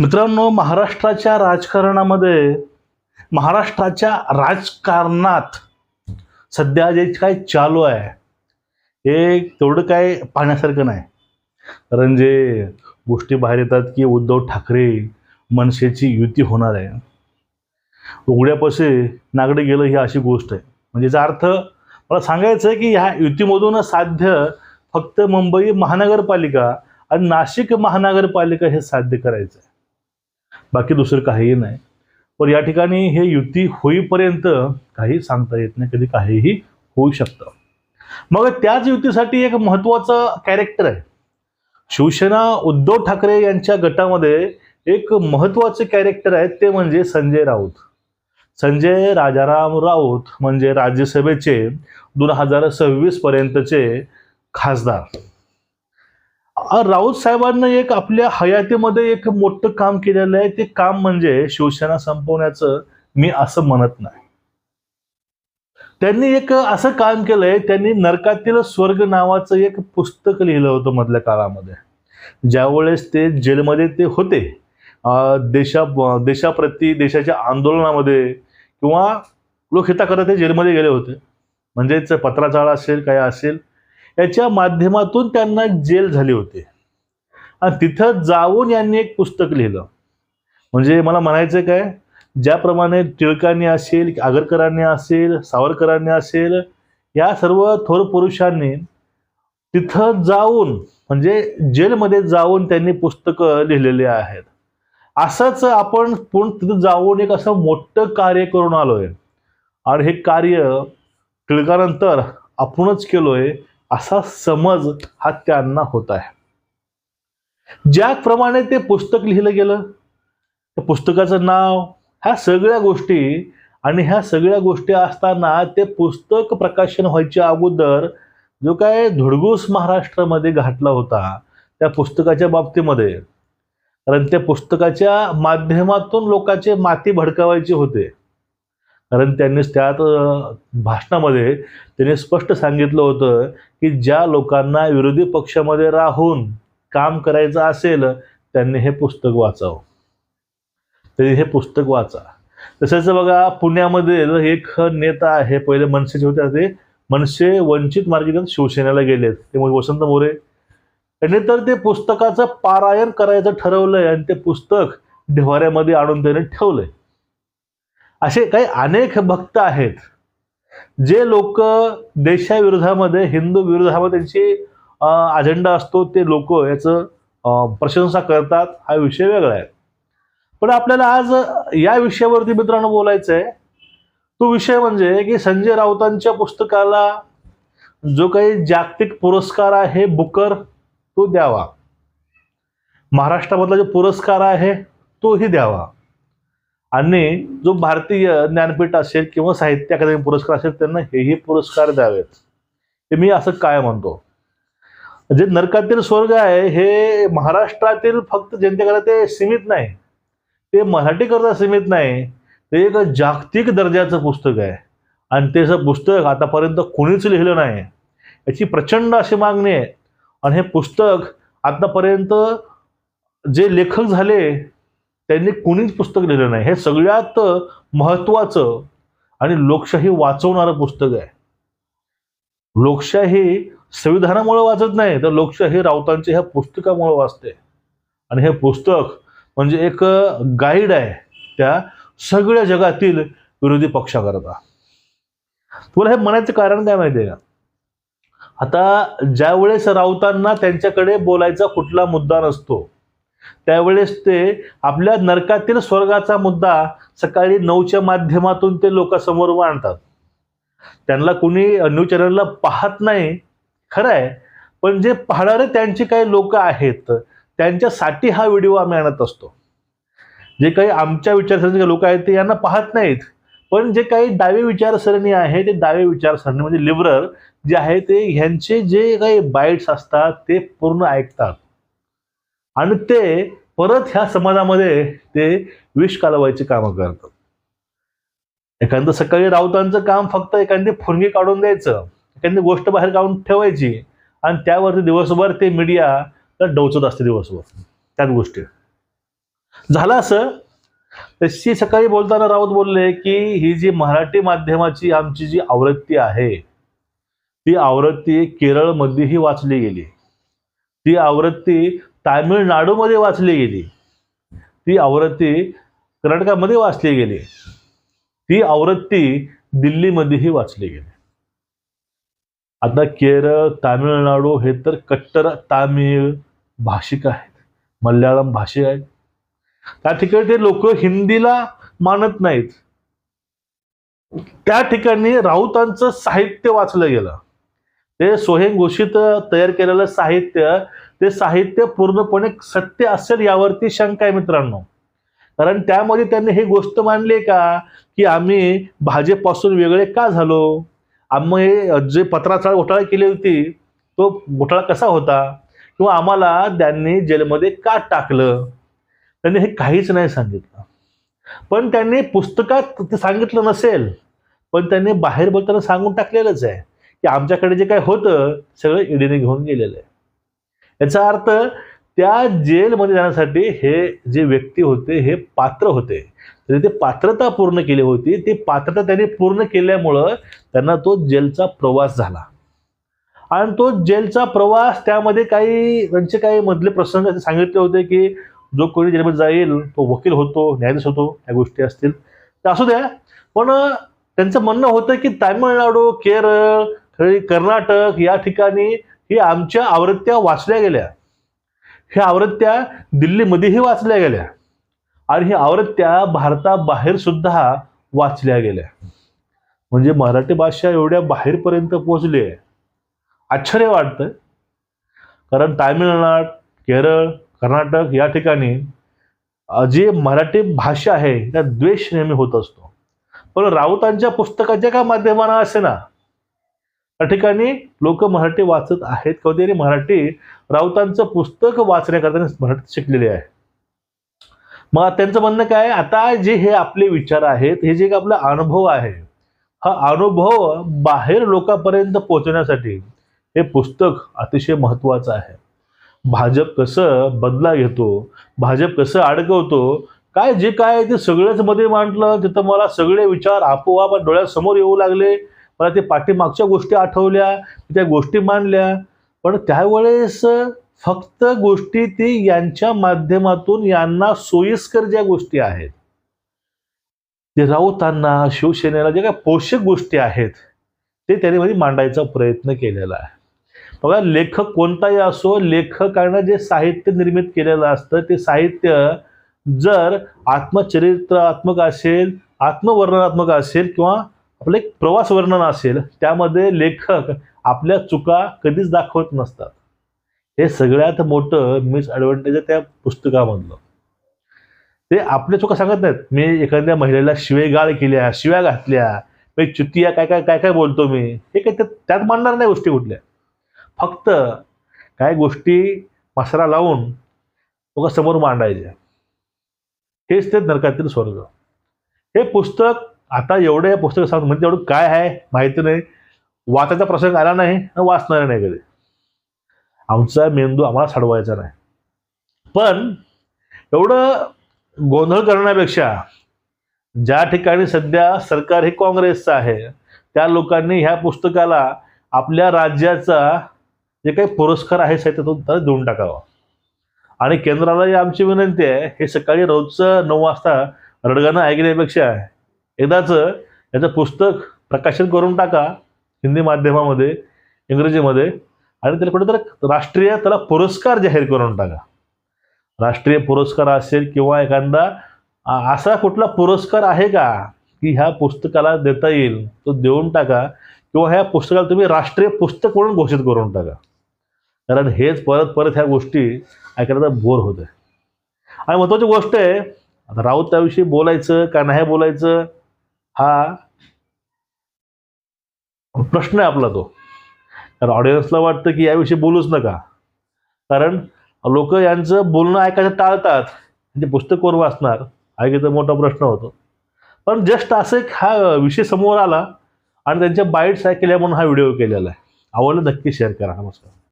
मित्रांनो महाराष्ट्राच्या राजकारणामध्ये महाराष्ट्राच्या राजकारणात सध्या जे काय चालू आहे हे तेवढं काय पाहण्यासारखं नाही. कारण जे गोष्टी बाहेर येतात की उद्धव ठाकरे मनसेची युती होणार आहे. उघड्यापाशी नागडे गेलं ही अशी गोष्ट आहे. म्हणजे याचा अर्थ मला सांगायचं आहे की ह्या युतीमधून साध्य फक्त मुंबई महानगरपालिका आणि नाशिक महानगरपालिका हे साध्य करायचं आहे. बाकी दुसरं काहीही नाही. पण या ठिकाणी हे युती होईपर्यंत काही सांगता येत नाही कधी काहीही होऊ शकतं. मग त्याच युतीसाठी एक महत्त्वाचं कॅरेक्टर आहे. शिवसेना उद्धव ठाकरे यांच्या गटामध्ये एक महत्त्वाचे कॅरेक्टर आहेत ते म्हणजे संजय राऊत. संजय राजाराम राऊत म्हणजे राज्यसभेचे दोन हजार सव्वीस पर्यंतचे खासदार. राऊत साहेबांना एक आपल्या हयातीमध्ये एक मोठं काम केलेलं आहे. ते काम म्हणजे शिवसेना संपवण्याचं मी असं म्हणत नाही. त्यांनी एक असं काम केलंय त्यांनी नरकातील स्वर्ग नावाचं एक पुस्तक लिहिलं होतं मधल्या काळामध्ये. ज्यावेळेस ते जेलमध्ये ते होते देशा देशाप्रती देशाच्या आंदोलनामध्ये किंवा लोकहिताकरता ते जेलमध्ये गेले होते. म्हणजेच पत्राचाळा असेल काय असेल याच्या माध्यमातून त्यांना जेल झाली होती. आणि तिथं जाऊन यांनी एक पुस्तक लिहिलं. म्हणजे मला म्हणायचं काय? ज्याप्रमाणे टिळकांनी असेल आगरकरांनी असेल सावरकरांनी असेल या सर्व थोर पुरुषांनी तिथं जाऊन म्हणजे जेलमध्ये जाऊन त्यांनी पुस्तकं लिहिलेली आहेत. असंच आपण पण तिथं जाऊन एक असं मोठं कार्य करून आलोय. आणि हे कार्य टिळकानंतर आपणच केलोय. असा समज हा त्यांना होत आहे. ज्याप्रमाणे ते पुस्तक लिहिलं गेलं त्या पुस्तकाचं नाव ह्या सगळ्या गोष्टी आणि ह्या सगळ्या गोष्टी असताना ते पुस्तक प्रकाशन व्हायच्या अगोदर जो काय धुडगूस महाराष्ट्रामध्ये घातला होता त्या पुस्तकाच्या बाबतीमध्ये. कारण त्या पुस्तकाच्या माध्यमातून लोकांचे माती भडकावायचे होते. कारण त्यांनी त्यात भाषणामध्ये त्यांनी स्पष्ट सांगितलं होतं की ज्या लोकांना विरोधी पक्षामध्ये राहून काम करायचं असेल त्यांनी हे पुस्तक वाचावं. तरी हे पुस्तक वाचा. तसंच बघा पुण्यामध्ये एक नेता आहे पहिले मनसेचे होते ते मनसे वंचित मार्गीतून शिवसेनेला गेलेत. ते वसंत मोरे. यांनी तर ते पुस्तकाचं पारायण करायचं ठरवलंय आणि ते पुस्तक ढिवाऱ्यामध्ये आणून त्याने ठेवलंय. असे काही अनेक भक्त आहेत. जे लोक देशाविरोधामध्ये हिंदू विरोधामध्ये त्यांची अजेंडा असतो ते लोक याचं प्रशंसा करतात हा विषय वेगळा आहे. पण आपल्याला आज या विषयावरती मित्रांनो बोलायचं आहे तो विषय म्हणजे की संजय राऊतांच्या पुस्तकाला जो काही जागतिक पुरस्कार आहे बुकर तो द्यावा. महाराष्ट्रामधला जो पुरस्कार आहे तोही द्यावा. आणि जो भारतीय ज्ञानपीठ असेल किंवा साहित्य अकादमी पुरस्कार असेल त्यांना हेही पुरस्कार द्यावेत. हे मी असं काय म्हणतो? जे नरकातील स्वर्ग आहे हे महाराष्ट्रातील फक्त जनतेकडे ते सीमित नाही. ते मराठीकरता सीमित नाही. ते एक जागतिक दर्जाचं पुस्तक आहे. आणि ते असं पुस्तक आतापर्यंत कोणीच लिहिलं नाही. याची प्रचंड अशी मागणी आहे. आणि हे पुस्तक आतापर्यंत जे लेखक झाले त्यांनी कुणीच पुस्तक लिहिलं नाही. हे सगळ्यात महत्त्वाचं आणि लोकशाही वाचवणारं पुस्तक आहे. लोकशाही संविधानामुळे वाचत नाही तर लोकशाही राऊतांची ह्या पुस्तकामुळे वाचते. आणि हे पुस्तक म्हणजे एक गाईड आहे त्या सगळ्या जगातील विरोधी पक्षाकरता. तुला हे म्हणायचं कारण काय माहितीये का? आता ज्यावेळेस राऊतांना त्यांच्याकडे बोलायचा कुठला मुद्दा नसतो त्यावेळेस ते आपल्या नरकातील स्वर्गाचा मुद्दा सकाळी नऊच्या माध्यमातून ते लोकांसमोर मांडतात. त्यांना कुणी न्यूज चॅनलला पाहत नाही खरं आहे पण जे पाहणारे त्यांचे काही लोक आहेत त्यांच्यासाठी हा व्हिडिओ आम्ही आणत असतो. जे काही आमच्या विचारसरणीचे लोक आहेत ते यांना पाहत नाहीत. पण जे काही डावे विचारसरणी आहे ते डावे विचारसरणी म्हणजे लिबरल जे आहे ते ह्यांचे जे काही बाईट्स असतात ते पूर्ण ऐकतात. आणि ते परत ह्या समाजामध्ये ते विष कालवायची कामं करतात. एखादं सकाळी राऊतांचं काम फक्त एखादी फुरगी काढून द्यायचं एखादी गोष्ट बाहेर काढून ठेवायची आणि त्यावरती दिवसभर ते मीडिया तर डोचत असते दिवसभर. त्याच गोष्टी. झालं असं तशी सकाळी बोलताना राऊत बोलले की ही जी मराठी माध्यमाची आमची जी आवृत्ती आहे ती आवृत्ती केरळमध्येही वाचली गेली. ती आवृत्ती तामिळनाडूमध्ये वाचली गेली. ती आवृत्ती कर्नाटकामध्ये वाचली गेली. ती आवृत्ती दिल्लीमध्येही वाचली गेली. आता केरळ तामिळनाडू हे तर कट्टर तामिळ भाषिक आहेत. मल्याळम भाषिक आहेत. त्या ठिकाणी ते लोक हिंदीला मानत नाहीत. त्या ठिकाणी राऊतांचं साहित्य वाचलं गेलं. ते सोहेन घोषित तयार केलेलं साहित्य ते साहित्य पूर्णपणे सत्य असेल यावरती शंका आहे मित्रांनो. कारण त्यामध्ये त्यांनी हे गोष्ट मांडली का की आम्ही भाजपपासून वेगळे का झालो? आम्ही जे पत्राचाळ घोटाळा केली होती तो घोटाळा कसा होता? किंवा आम्हाला त्यांनी जेलमध्ये का टाकलं? त्यांनी हे काहीच नाही सांगितलं. पण त्यांनी पुस्तकात ते सांगितलं नसेल पण त्यांनी बाहेर बोलताना सांगून टाकलेलंच आहे. की आमच्याकडे जे काय होतं सगळं ईडीने घेऊन गेलेलं आहे. याचा अर्थ त्या जेलमध्ये जाण्यासाठी हे जे व्यक्ती होते हे पात्र होते. तरी ते पात्रता पूर्ण केली होती. ती पात्रता त्यांनी पूर्ण केल्यामुळं त्यांना तो जेलचा प्रवास झाला. आणि तो जेलचा प्रवास त्यामध्ये काही त्यांचे काही मधले प्रसंग असे सांगितले होते की जो कोणी जेलमध्ये जाईल तो वकील होतो न्यायाधीश होतो या गोष्टी असतील. तर असू द्या. पण त्यांचं म्हणणं होतं की तामिळनाडू केरळ तरी कर्नाटक या ठिकाणी ही आमच्या आवृत्त्या वाचल्या गेल्या. ह्या आवृत्त्या दिल्लीमध्येही वाचल्या गेल्या. आणि ही आवृत्त्या भारताबाहेर सुद्धा वाचल्या गेल्या. म्हणजे मराठी भाषा एवढ्या बाहेरपर्यंत पोहोचली आहे. आश्चर्य वाटतं कारण तामिळनाड केरळ कर्नाटक या ठिकाणी जे जी मराठी भाषा आहे त्या द्वेष नेहमी होत असतो. पण राऊतांच्या पुस्तकाच्या का माध्यमानं असे ना या ठिकाणी लोक मराठी वाचत आहेत. कधीतरी मराठी राऊतांचं पुस्तक वाचण्याकरता मराठी शिकलेले आहे. मग त्यांचं म्हणणं काय आता जे हे आपले विचार आहेत हे जे आपला अनुभव आहे हा अनुभव बाहेर लोकांपर्यंत पोहोचण्यासाठी हे पुस्तक अतिशय महत्वाचं आहे. भाजप कसं बदला घेतो भाजप कसं अडकवतो काय जे काय ते सगळंच मध्ये मांडलं तिथं मला सगळे विचार आपोआप डोळ्यासमोर येऊ लागले. मला ते पाठीमागच्या गोष्टी आठवल्या त्या गोष्टी मांडल्या. पण त्यावेळेस फक्त गोष्टी ती यांच्या माध्यमातून यांना सोयीस्कर ज्या गोष्टी आहेत जे राऊतांना शिवसेनेला जे काही पोषक गोष्टी आहेत ते त्यांनी म्हणजे मांडायचा प्रयत्न केलेला आहे. बघा लेखक कोणताही असो लेखकानं जे साहित्य निर्मित केलेलं असतं ते साहित्य जर आत्मचरित्रात्मक असेल आत्मवर्णनात्मक असेल किंवा आपलं एक प्रवास वर्णन असेल त्यामध्ये लेखक आपल्या चुका कधीच दाखवत नसतात. हे सगळ्यात मोठं मिसॲडव्हान्टेज आहे त्या पुस्तकामधलं. ते आपल्या चुका सांगत नाहीत. मी एखाद्या महिलेला शिवेगाळ केल्या शिव्या घातल्या मी चुतिया काय काय काय काय बोलतो मी? हे काय त्यात- त्यात मांडणार नाही गोष्टी कुठल्या. फक्त काय गोष्टी मसाला लावून लोक समोर मांडायच्या. हेच ते नरकातील स्वर्ग. हे पुस्तक आता एवढं या पुस्तक सांग म्हणजे एवढं काय आहे माहिती नाही. वाचायचा प्रसंग आला नाही आणि वाचणार नाही कधी. आमचा मेंदू आम्हाला साडवायचा नाही. पण एवढं गोंधळ करण्यापेक्षा ज्या ठिकाणी सध्या सरकार हे काँग्रेसचं आहे त्या लोकांनी ह्या पुस्तकाला आपल्या राज्याचा जे काही पुरस्कार आहे साहित्यातून त्याला देऊन टाकावा. आणि केंद्रालाही आमची विनंती आहे हे सकाळी रोजचं नऊ वाजता रडगाणं ऐकण्यापेक्षा एकदाच याचं पुस्तक प्रकाशित करून टाका हिंदी माध्यमामध्ये इंग्रजीमध्ये आणि त्याला कुठेतरी राष्ट्रीय त्याला पुरस्कार जाहीर करून टाका. राष्ट्रीय पुरस्कार असेल किंवा एखादा असा कुठला पुरस्कार आहे का की ह्या पुस्तकाला देता येईल तो देऊन टाका किंवा ह्या पुस्तकाला तुम्ही राष्ट्रीय पुस्तक म्हणून घोषित करून टाका. कारण हेच परत परत ह्या गोष्टी ऐकायला बोर होत आहे आणि महत्त्वाची गोष्ट आहे आता राऊत त्याविषयी बोलायचं का नाही बोलायचं? हा प्रश्न आहे आपला तो. कारण ऑडियन्सला वाटतं की याविषयी बोलूच नका. कारण लोक यांचं बोलणं ऐकायचं टाळतात. म्हणजे पुस्तक कोण वाचणार ऐकायचा मोठा प्रश्न होतो. पण जस्ट असं एक हा विषय समोर आला आणि त्यांच्या बाईट्स ऐकल्या म्हणून हा व्हिडिओ केलेला आहे. आवडलं नक्की शेअर करा. नमस्कार.